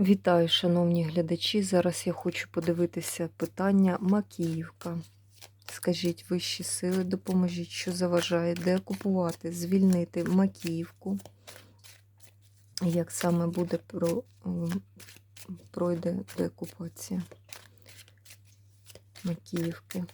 Вітаю, шановні глядачі. Зараз я хочу подивитися питання Макіївка. Скажіть, вищі сили, допоможіть, що заважає, де окупувати, звільнити Макіївку. Як саме буде про, пройде деокупація Макіївки?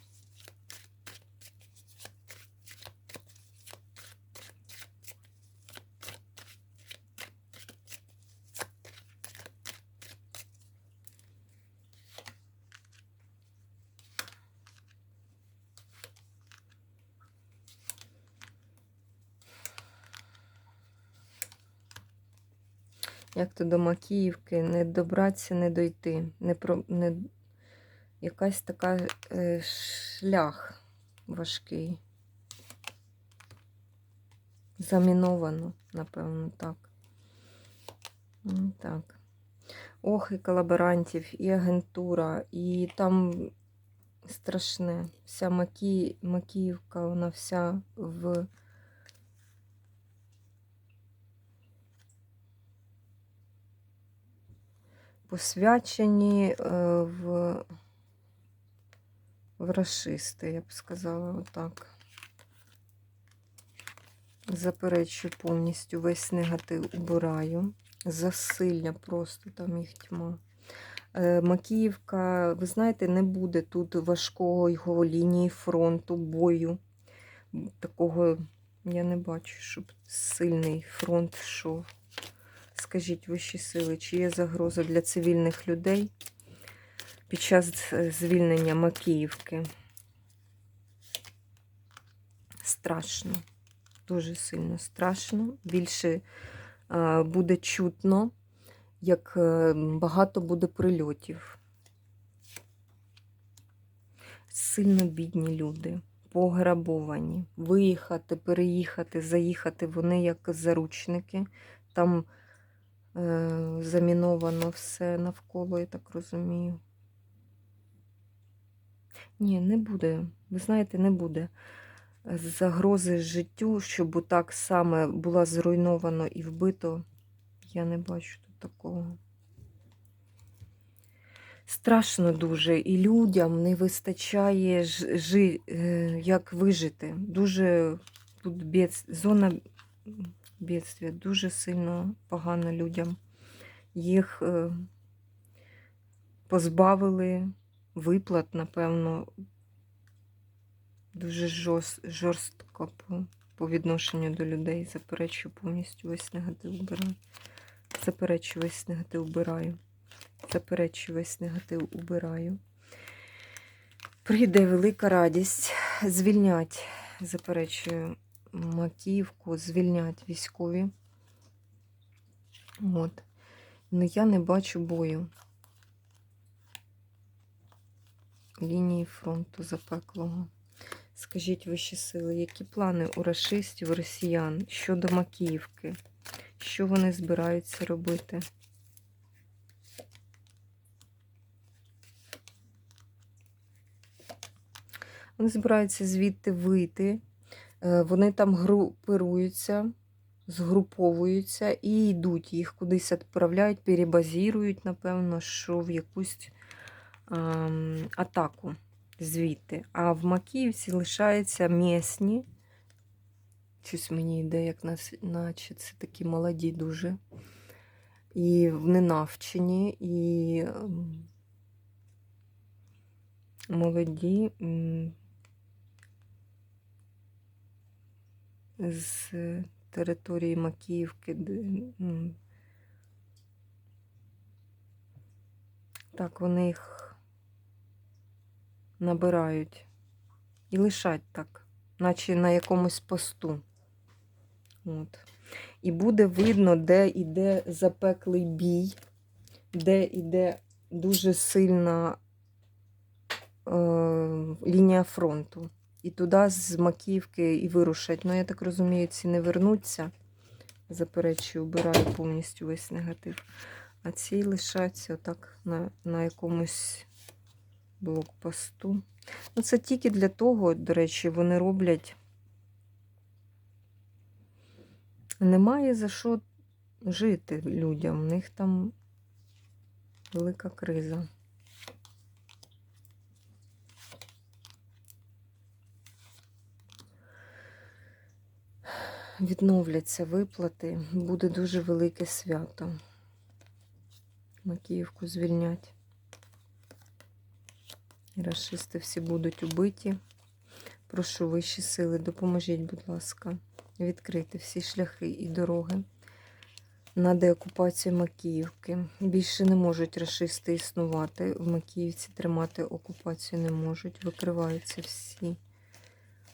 Як то до Макіївки, не добратися, не дойти. Не про, не, якась така е, шлях важкий. Заміновано, напевно, так. Так. Ох, і колаборантів, і агентура, і там страшне. Вся Макі... Макіївка, вона вся в. Посвячені е, в, в расисти, я б сказала, отак. Заперечую повністю весь негатив убираю. Засилля просто там їх тьма. Е, Макіївка, ви знаєте, не буде тут важкого його лінії фронту, бою. Такого я не бачу, щоб сильний фронт йшов. Скажіть вищі сили, чи є загроза для цивільних людей під час е, звільнення Макіївки? Страшно, дуже сильно страшно. Більше е, буде чутно, як е, багато буде прильотів. Сильно бідні люди, пограбовані. Виїхати, переїхати, заїхати, вони як заручники. Там заміновано все навколо, я так розумію. Ні, не буде. Ви знаєте, не буде загрози життю, щоб так саме було зруйновано і вбито. Я не бачу тут такого. Страшно дуже, і людям не вистачає жи, е, як вижити. Дуже тут бід, зона бідствія. Дуже сильно погано людям. Їх е, позбавили виплат, напевно, дуже жорстко по відношенню до людей. Заперечую повністю весь негатив убираю. Заперечую весь негатив убираю. Заперечую весь негатив убираю. Прийде велика радість. Звільнять, заперечую Макіївку звільнять військові. От. Ну я не бачу бою. Лінії фронту запеклого. Скажіть вищі сили, які плани у расистів, росіян щодо Макіївки? Що вони збираються робити? Вони збираються звідти вийти. Е, вони там групируються, згруповуються і йдуть, їх кудись відправляють, перебазірують, напевно, що в якусь а, атаку звідти. А в Макіївці лишаються місні. Щось мені йде, як наче це такі молоді дуже. І ненавчені, і молоді. З території Макіївки. Так, вони їх набирають і лишать так, наче на якомусь посту. От. І буде видно, де йде запеклий бій, де йде дуже сильна е, лінія фронту і туди з Макіївки і вирушать. Ну, я так розумію, ці не вернуться. Заперечую, вбираю повністю весь негатив. А ці лишаться отак на, на якомусь блокпосту. Ну, це тільки для того, до речі, вони роблять. Немає за що жити людям. У них там Велика криза. Відновляться виплати, буде дуже велике свято. Макіївку звільнять. Рашисти всі будуть убиті. Прошу вищі сили, допоможіть, будь ласка, відкрити всі шляхи і дороги на деокупацію Макіївки. Більше не можуть рашисти існувати. В Макіївці тримати окупацію не можуть. Викриваються всі,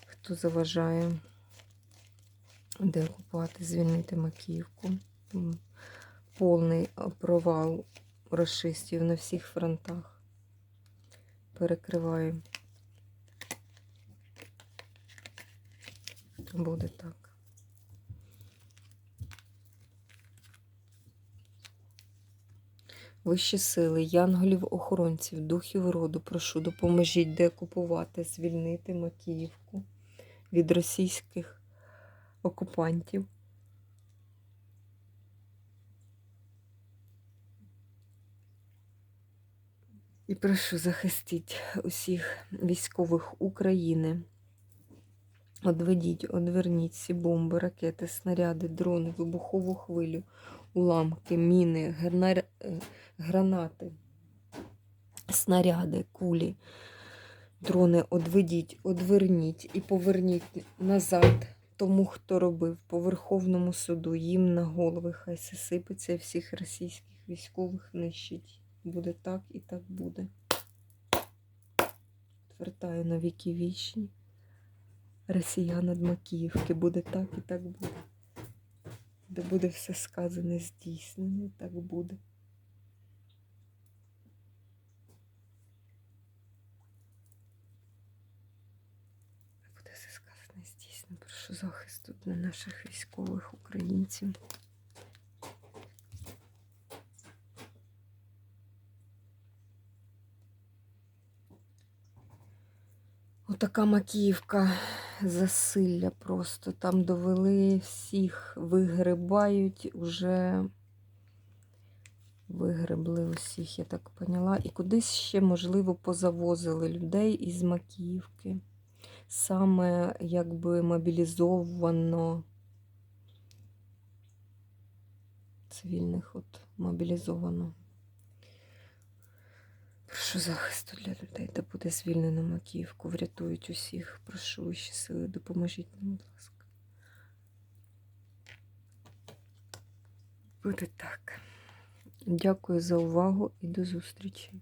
хто заважає деокупувати, звільнити Макіївку. Повний провал рашистів на всіх фронтах. Перекриваю. Буде так. Вищі сили, янголів-охоронців, духів роду, прошу, допоможіть деокупувати, звільнити Макіївку від російських окупантів. І прошу захистіть усіх військових України. Одведіть, одверніть всі бомби, ракети, снаряди, дрони, вибухову хвилю, уламки, міни, гернар... е, гранати, снаряди, кулі, дрони одведіть, одверніть і поверніть назад тому, хто робив по Верховному суду, їм на голови хай се сипеться всіх російських військових нищить. Буде так і так буде. Твертаю на віки вічні. Росіян від Макіївки. Буде так і так буде. Де буде все сказане, здійснене, так. Буде все сказане, здійснене. Захисту для наших військових українців. Отака Макіївка засилля просто. Там довели всіх, вигрибають уже. Вигребли усіх, я так поняла. І кудись ще, можливо, позавозили людей із Макіївки. Саме якби мобілізовано цивільних от мобілізовано. Прошу захисту для людей, де буде звільнено Макіївку, врятують усіх. Прошу вищі сили, допоможіть нам, будь ласка. Буде так. Дякую за увагу і до зустрічі.